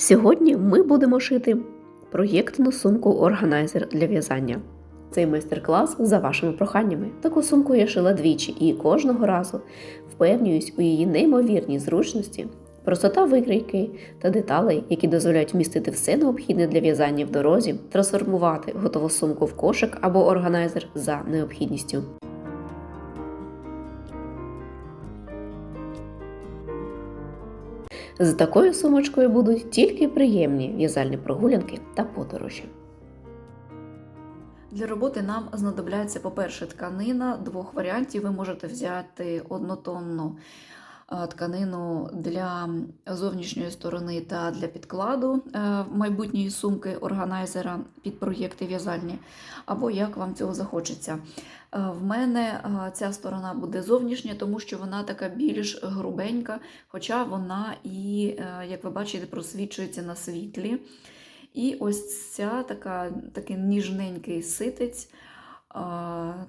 Сьогодні ми будемо шити проєктну сумку органайзер для в'язання. Цей майстер-клас за вашими проханнями. Таку сумку я шила двічі і кожного разу впевнююсь у її неймовірній зручності, простота викрійки та деталей, які дозволяють вмістити все необхідне для в'язання в дорозі, трансформувати готову сумку в кошик або органайзер за необхідністю. З такою сумочкою будуть тільки приємні в'язальні прогулянки та подорожі. Для роботи нам знадобляється, по-перше, тканина двох варіантів. Ви можете взяти однотонну тканину для зовнішньої сторони та для підкладу е, майбутньої сумки органайзера під проєкти в'язальні, або як вам цього захочеться. Е, В мене е, ця сторона буде зовнішня, тому що вона така більш грубенька, хоча вона і, е, як ви бачите, просвічується на світлі. І ось ця така, такий ніжненький ситець,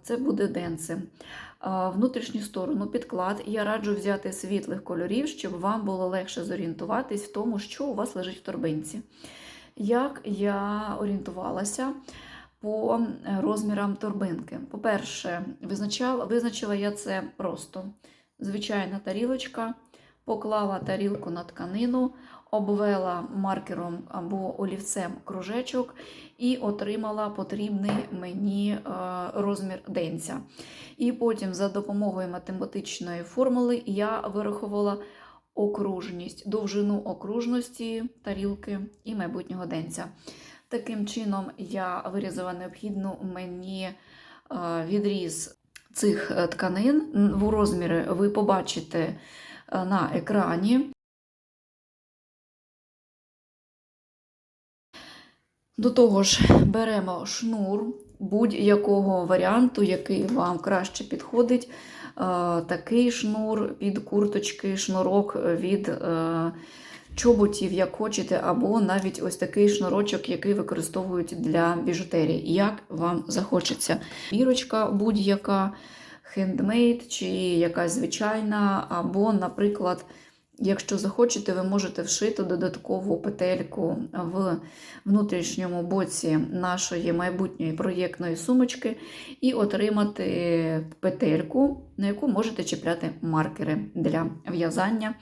це буде денце. А, Внутрішню сторону підклад я раджу взяти світлих кольорів, щоб вам було легше зорієнтуватись в тому, що у вас лежить в торбинці. Як я орієнтувалася по розмірам торбинки? По-перше, визначала, визначила я це просто. Звичайна тарілочка, поклала тарілку на тканину, обвела маркером або олівцем кружечок і отримала потрібний мені е, розмір денця. І потім за допомогою математичної формули я вирахувала окружність, довжину окружності тарілки і майбутнього денця. Таким чином, я вирізала необхідну мені е, відріз цих е, тканин. В розміри ви побачите на екрані. До того ж, беремо шнур будь-якого варіанту, який вам краще підходить. Е, Такий шнур під курточки, шнурок від е, чоботів, як хочете, або навіть ось такий шнурочок, який використовують для біжутерії, як вам захочеться. Бірочка будь-яка, хендмейд чи якась звичайна, або, наприклад, Якщо захочете, ви можете вшити додаткову петельку в внутрішньому боці нашої майбутньої проєктної сумочки і отримати петельку, на яку можете чіпляти маркери для в'язання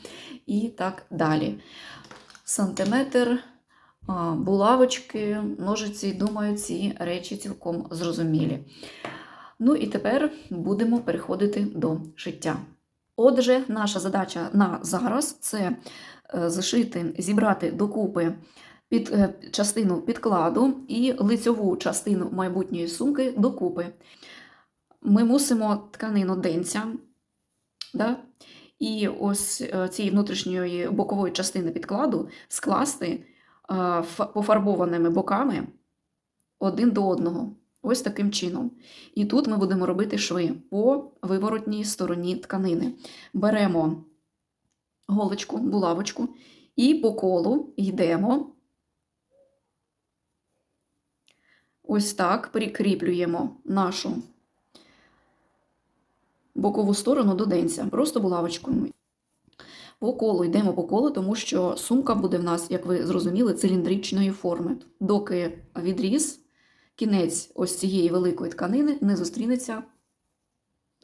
і так далі. Сантиметр, булавочки, ножиці, думаю, ці речі цілком зрозумілі. Ну і тепер будемо переходити до шиття. Отже, наша задача на зараз це е, зашити, зібрати докупи під е, частину підкладу і лицьову частину майбутньої сумки докупи. Ми мусимо тканину денця, да? і ось е, цієї внутрішньої бокової частини підкладу скласти пофарбованими боками один до одного. Ось таким чином. І тут ми будемо робити шви по виворотній стороні тканини. Беремо голочку, булавочку і по колу йдемо. Ось так прикріплюємо нашу бокову сторону до денця. Просто булавочкою. По колу йдемо по колу, тому що сумка буде в нас, як ви зрозуміли, циліндричної форми. Доки відріз кінець ось цієї великої тканини не зустрінеться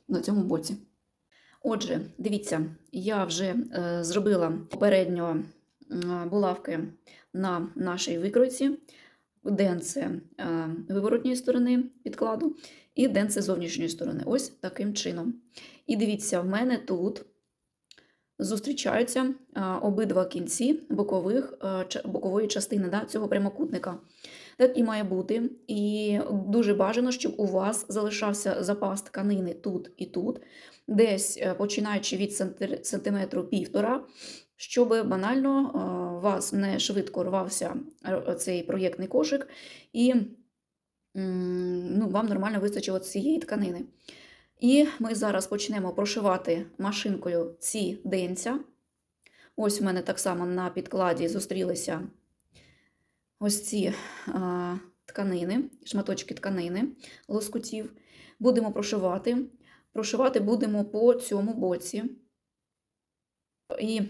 на цьому боці. Отже, дивіться, я вже е, зробила попередньо булавки на нашій викройці, денце е, виворотньої сторони підкладу і денце зовнішньої сторони. Ось таким чином. І дивіться, в мене тут зустрічаються е, обидва кінці бокових, бокової частини да, цього прямокутника. Так і має бути. І дуже бажано, щоб у вас залишався запас тканини тут і тут, десь е, починаючи від сантиметру півтора, щоб банально е, у вас не швидко рвався е, цей проєктний кошик, і ну, вам нормально вистачило цієї тканини. І ми зараз почнемо прошивати машинкою ці денця. Ось в мене так само на підкладі зустрілися ось ці а, тканини, шматочки тканини, лоскутів. Будемо прошивати. Прошивати будемо по цьому боці. І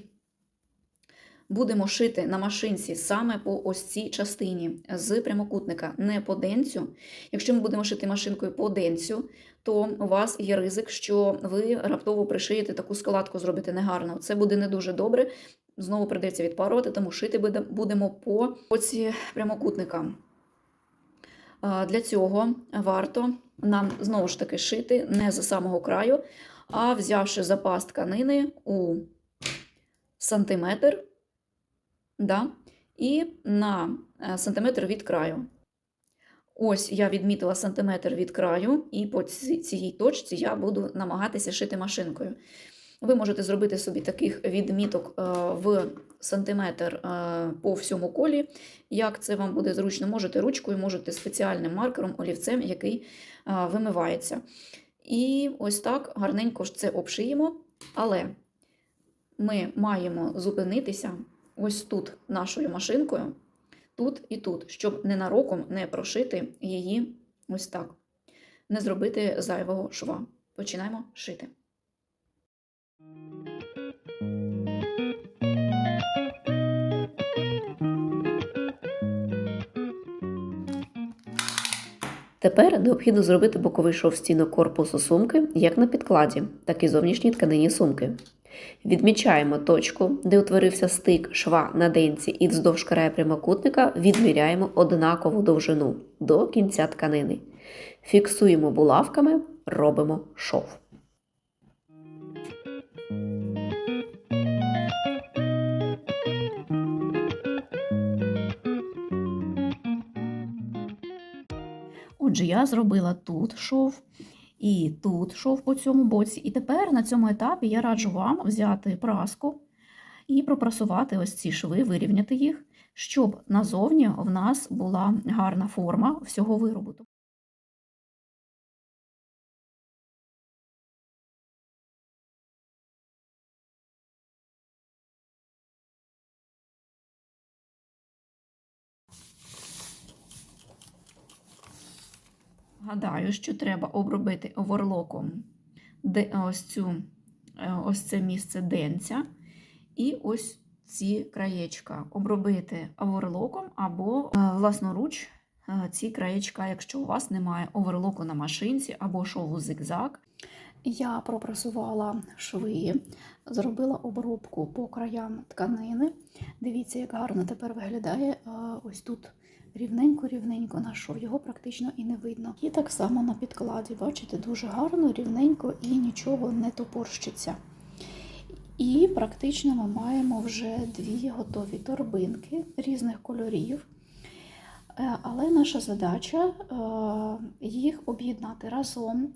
будемо шити на машинці саме по ось цій частині з прямокутника, не по денцю. Якщо ми будемо шити машинкою по денцю, то у вас є ризик, що ви раптово пришиєте таку складку, зробите негарно. Це буде не дуже добре. Знову прийдеться відпарувати, тому шити будемо по оці прямокутника. Для цього варто нам знову ж таки шити не з самого краю, а взявши запас тканини у сантиметр да, і на е, сантиметр від краю. Ось я відмітила сантиметр від краю, і по цій точці я буду намагатися шити машинкою. Ви можете зробити собі таких відміток е, в сантиметр е, по всьому колі. Як це вам буде зручно, можете ручкою, можете спеціальним маркером, олівцем, який е, вимивається. І ось так гарненько ж це обшиємо, але ми маємо зупинитися ось тут нашою машинкою, тут і тут, щоб ненароком не прошити її ось так, не зробити зайвого шва. Починаємо шити. Тепер необхідно зробити боковий шов стінок корпусу сумки як на підкладі, так і зовнішній тканині сумки. Відмічаємо точку, де утворився стик шва на денці і вздовж краю прямокутника відміряємо однакову довжину до кінця тканини. Фіксуємо булавками, робимо шов. Отже, я зробила тут шов і тут шов по цьому боці. І тепер на цьому етапі я раджу вам взяти праску і пропрасувати ось ці шви, вирівняти їх, щоб назовні в нас була гарна форма всього виробу. Гадаю, що треба обробити оверлоком ось, цю, е, ось це місце денця і ось ці краєчка. Обробити оверлоком або е, власноруч е, ці краєчка, якщо у вас немає оверлоку на машинці або шову зигзаг. Я пропрасувала шви, зробила обробку по краям тканини. Дивіться, як гарно тепер виглядає ось тут рівненько-рівненько наш шов, його практично і не видно. І так само на підкладі, бачите, дуже гарно, рівненько і нічого не топорщиться. І практично ми маємо вже дві готові торбинки різних кольорів. Е, Але наша задача е, їх об'єднати разом.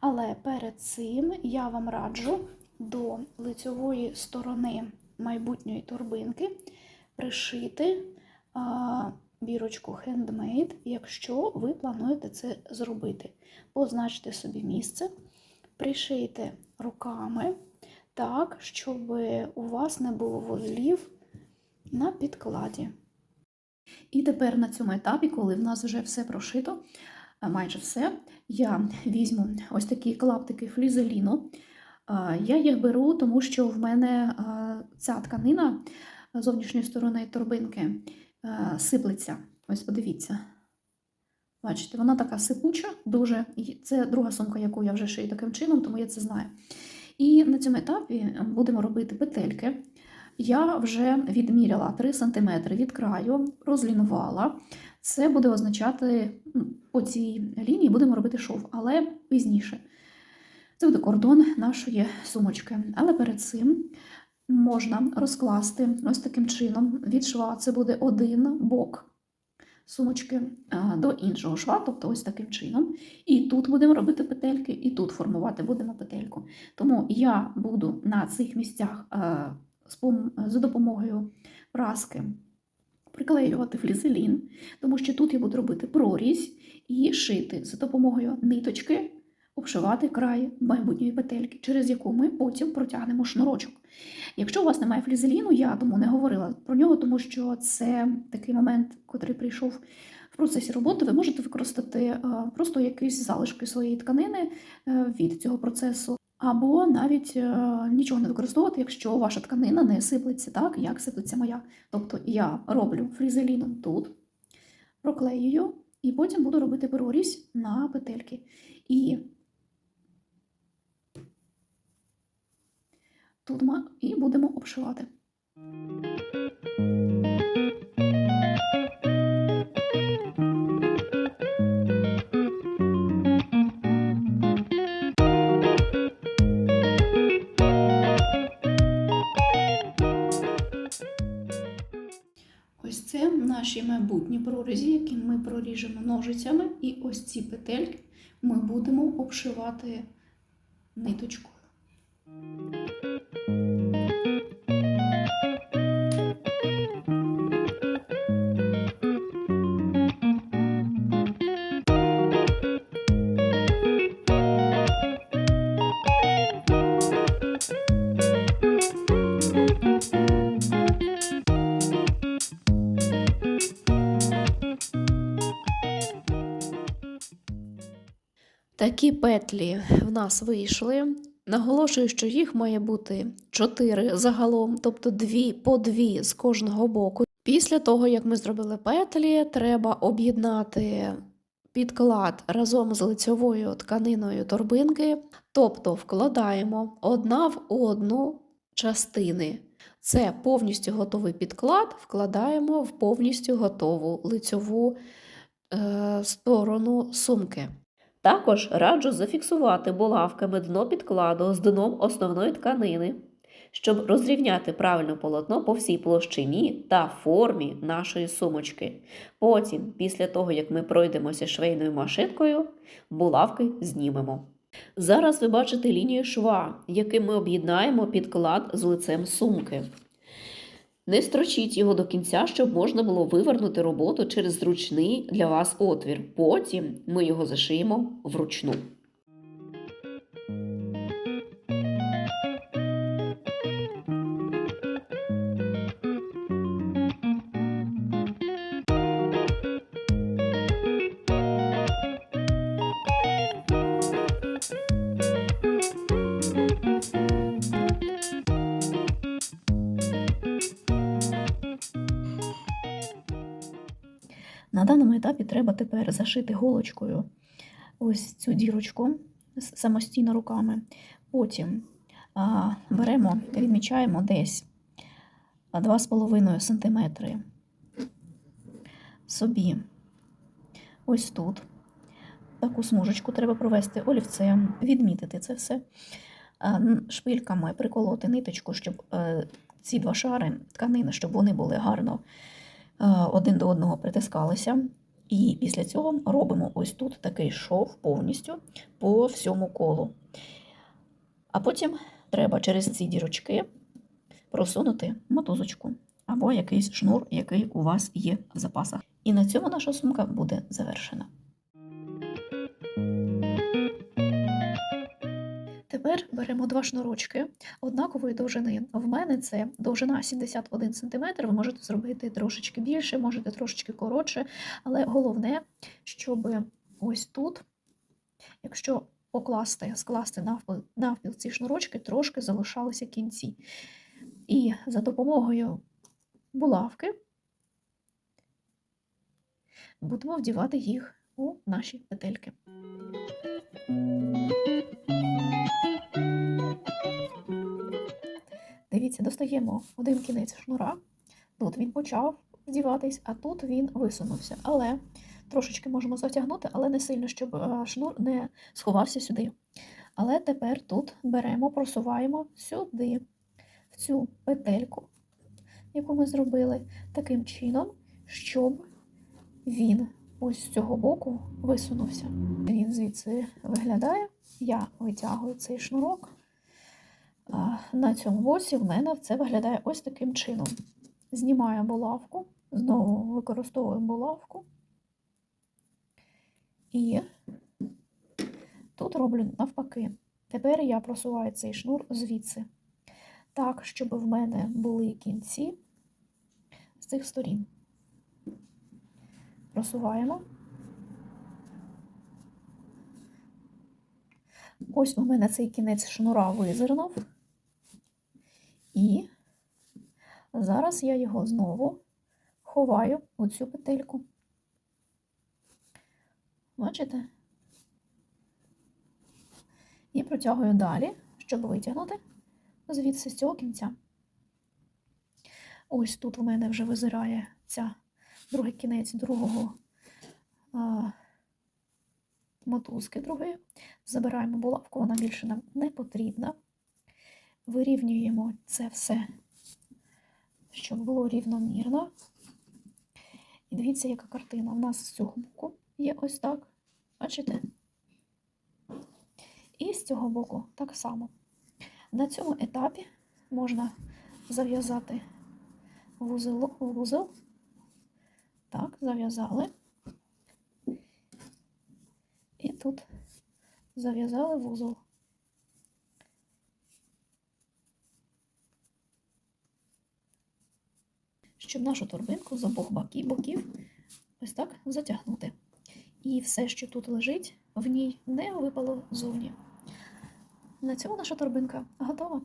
Але перед цим я вам раджу до лицьової сторони майбутньої торбинки пришити а, бірочку Handmade, якщо ви плануєте це зробити. Позначте собі місце, пришийте руками так, щоб у вас не було вузлів на підкладі. І тепер на цьому етапі, коли в нас вже все прошито, майже все, я візьму ось такі клаптики флізеліну. Я їх беру, тому що в мене ця тканина зовнішньої сторони торбинки сиплеться. Ось подивіться. Бачите, вона така сипуча, дуже. Це друга сумка, яку я вже шию таким чином, тому я це знаю. І на цьому етапі будемо робити петельки. Я вже відміряла 3 см від краю, розлінувала. Це буде означати ну, по цій лінії будемо робити шов, але пізніше. Це буде кордон нашої сумочки. Але перед цим можна розкласти ось таким чином від шва. Це буде один бок сумочки до іншого шва, тобто ось таким чином. І тут будемо робити петельки, і тут формувати будемо петельку. Тому я буду на цих місцях пом- за допомогою праски приклеювати флізелін, тому що тут я буду робити прорізь і шити за допомогою ниточки, обшивати край майбутньої петельки, через яку ми потім протягнемо шнурочок. Якщо у вас немає флізеліну, я тому не говорила про нього, тому що це такий момент, котрий прийшов в процесі роботи, ви можете використати е, просто якісь залишки своєї тканини е, від цього процесу. Або навіть е, нічого не використовувати, якщо ваша тканина не сиплеться так, як сиплеться моя. Тобто я роблю фрізеліном тут, проклеюю, і потім буду робити прорізь на петельки. І тут ми і будемо обшивати. Ось це наші майбутні прорізі, які ми проріжемо ножицями, і ось ці петельки ми будемо обшивати ниточкою. Такі петлі в нас вийшли. Наголошую, що їх має бути 4 загалом, тобто 2 по 2 з кожного боку. Після того, як ми зробили петлі, треба об'єднати підклад разом з лицьовою тканиною торбинки, тобто вкладаємо одна в одну частини. Це повністю готовий підклад, вкладаємо в повністю готову лицьову е, сторону сумки. Також раджу зафіксувати булавками дно підкладу з дном основної тканини, щоб розрівняти правильно полотно по всій площині та формі нашої сумочки. Потім, після того, як ми пройдемося швейною машинкою, булавки знімемо. Зараз ви бачите лінію шва, яким ми об'єднаємо підклад з лицем сумки. Не строчіть його до кінця, щоб можна було вивернути роботу через зручний для вас отвір. Потім ми його зашиємо вручну. На даному етапі треба тепер зашити голочкою ось цю дірочку самостійно руками. Потім а, беремо, відмічаємо десь 2,5 см собі ось тут. Таку смужечку треба провести олівцем, відмітити це все. Шпильками приколоти ниточку, щоб е, ці два шари тканини, щоб вони були гарно один до одного притискалися. І після цього робимо ось тут такий шов повністю по всьому колу. А потім треба через ці дірочки просунути мотузочку або якийсь шнур, який у вас є в запасах. І на цьому наша сумка буде завершена. Тепер беремо два шнурочки однакової довжини. В мене це довжина 71 см. Ви можете зробити трошечки більше, можете трошечки коротше, але головне, щоб ось тут, якщо покласти, скласти навпіл, навпіл ці шнурочки, трошки залишалися кінці. І за допомогою булавки будемо вдівати їх у наші петельки. Дивіться, достаємо один кінець шнура. Тут він почав вдіватись, а тут він висунувся. Але трошечки можемо затягнути, але не сильно, щоб е, шнур не сховався сюди. Але тепер тут беремо, просуваємо сюди, в цю петельку, яку ми зробили, таким чином, щоб він ось з цього боку висунувся. Він звідси виглядає. Я витягую цей шнурок. На цьому боці в мене це виглядає ось таким чином. Знімаю булавку, знову використовую булавку. І тут роблю навпаки. Тепер я просуваю цей шнур звідси, так, щоб в мене були кінці з цих сторін. Просуваємо. Ось у мене цей кінець шнура визирнув. І зараз я його знову ховаю у цю петельку. Бачите? І протягую далі, щоб витягнути звідси з цього кінця. Ось тут у мене вже визирає ця другий кінець другого а, мотузки другої. Забираємо булавку, вона більше нам не потрібна. Вирівнюємо це все, щоб було рівномірно. І дивіться, яка картина. У нас з цього боку є ось так. Бачите? І з цього боку так само. На цьому етапі можна зав'язати вузел, вузел. Так, зав'язали. І тут зав'язали вузол. Щоб нашу торбинку з обох боків ось так затягнути. І все, що тут лежить, в ній не випало зовні. На цьому наша торбинка готова.